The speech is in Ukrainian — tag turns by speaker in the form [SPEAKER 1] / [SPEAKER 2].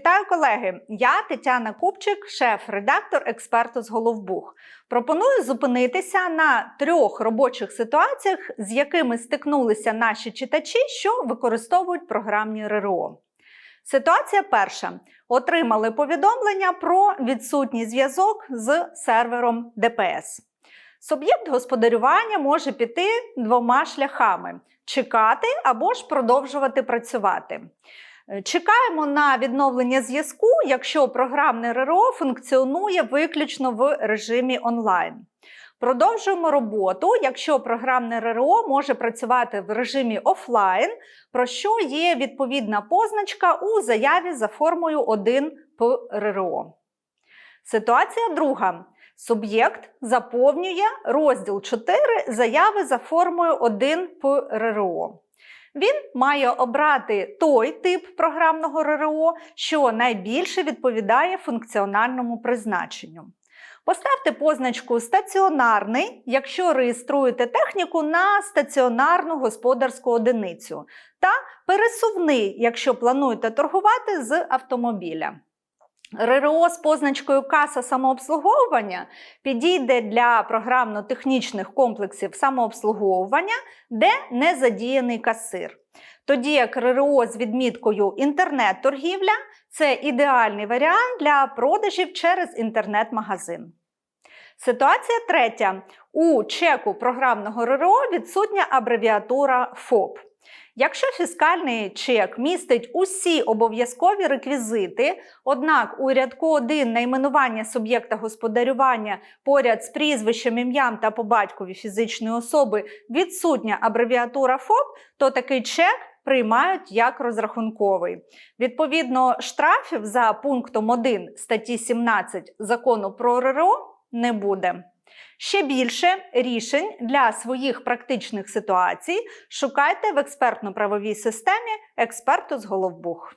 [SPEAKER 1] колеги! Я Тетяна Купчик, шеф-редактор експерту з Головбух. Пропоную зупинитися на трьох робочих ситуаціях, з якими стикнулися наші читачі, що використовують програмні РРО. Ситуація перша: отримали повідомлення про відсутній зв'язок з сервером ДПС. Суб'єкт господарювання може піти двома шляхами: чекати або ж продовжувати працювати. Е, Чекаємо на відновлення зв'язку, якщо програмне РРО функціонує виключно в режимі онлайн. Продовжуємо роботу, якщо програмне РРО може працювати в режимі офлайн, про що є відповідна позначка у заяві за формою 1 по РРО. Ситуація друга. Суб'єкт заповнює розділ 4 заяви за формою 1 по РРО. Він має обрати той тип програмного РРО, що найбільше відповідає функціональному призначенню. Поставте позначку стаціонарний, якщо реєструєте техніку на стаціонарну господарську одиницю, та пересувний, якщо плануєте торгувати з автомобіля. РРО з позначкою каса самообслуговування підійде для програмно-технічних комплексів самообслуговування, де не задіяний касир. Тоді як РРО з відміткою інтернет-торгівля це ідеальний варіант для продажів через інтернет-магазин. Ситуація третя. У чеку програмного РРО відсутня абревіатура ФОП. Якщо фіскальний чек містить усі обов'язкові реквізити, однак у рядку 1 найменування суб'єкта господарювання поряд з прізвищем, ім'ям та по батькові фізичної особи відсутня абревіатура ФОП, то такий чек приймають як розрахунковий. Відповідно, штрафів за пунктом 1 статті 17 закону про РРО не буде. Ще більше рішень для своїх практичних ситуацій шукайте в експертно-правовій системі експерту з Головбух.